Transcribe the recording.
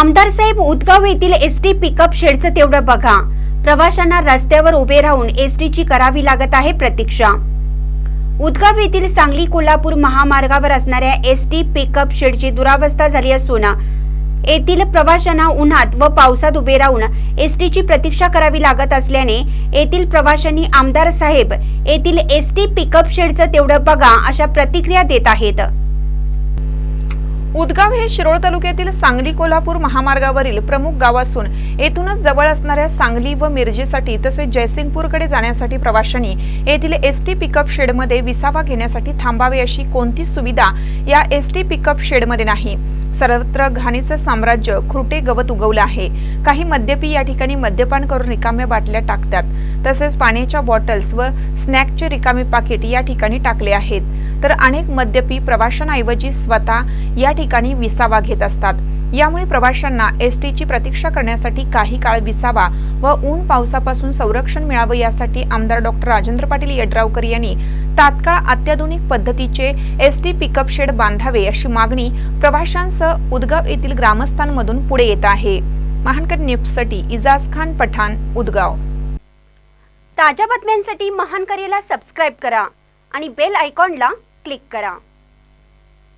आमदार साहेब उदगाव येथील S T pickup शेडचं तेवढं बघा. प्रवाशांना रस्त्यावर उभे राहून एस टीची करावी लागत आहे प्रतीक्षा. उदगाव येथील सांगली कोल्हापूर महामार्गावर असणाऱ्या एस टी पिकअप शेडची दुरावस्था झाली असून येथील प्रवाशांना उन्हात व पावसात उभे राहून एस टीची प्रतीक्षा करावी लागत असल्याने येथील प्रवाशांनी आमदार साहेब येथील एस टी पिकअप शेडचं तेवढं बघा अशा प्रतिक्रिया देत आहेत. उदगाव हे शिरोळ तालुक्यातील सांगली कोल्हापूर महामार्गावरील प्रमुख गाव असून येथूनच जवळ असणाऱ्या सांगली व मिरजेसाठी तसेच जयसिंगपूरकडे जाण्यासाठी प्रवाशांनी येथील एस टी पिकअप शेडमध्ये विसावा घेण्यासाठी थांबावे अशी कोणतीच सुविधा या एस टी पिकअप शेडमध्ये नाही. सर्वत्र घाणीचं साम्राज्य खुरटे गवत उगवलं आहे. काही मद्यपी या ठिकाणी मद्यपान करून रिकाम्या बाटल्या टाकतात. तसेच पाण्याच्या बॉटल्स व स्नॅकचे रिकामे पाकिट या ठिकाणी टाकले आहेत. तर अनेक मद्यपी प्रवाशांऐवजी स्वतः या ठिकाणी विसावा घेत असतात. यामुळे प्रवाशांना एस टीची प्रतीक्षा करण्यासाठी काही काळ विसावा व ऊन पावसापासून संरक्षण मिळावं यासाठी आमदार डॉक्टर राजेंद्र पाटील यड्रावकर यांनी तात्काळ अत्याधुनिक पद्धतीचे एस टी पिकअप शेड बांधावे अशी मागणी प्रवाशांसह उदगाव येथील ग्रामस्थांमधून पुढे येत आहे. महानकर न्यूजसाठी इजाज खान पठाण उदगाव. ताज्या बातम्यांसाठी महानकरेला सबस्क्राईब करा आणि बेल आयकॉनला क्लिक करा.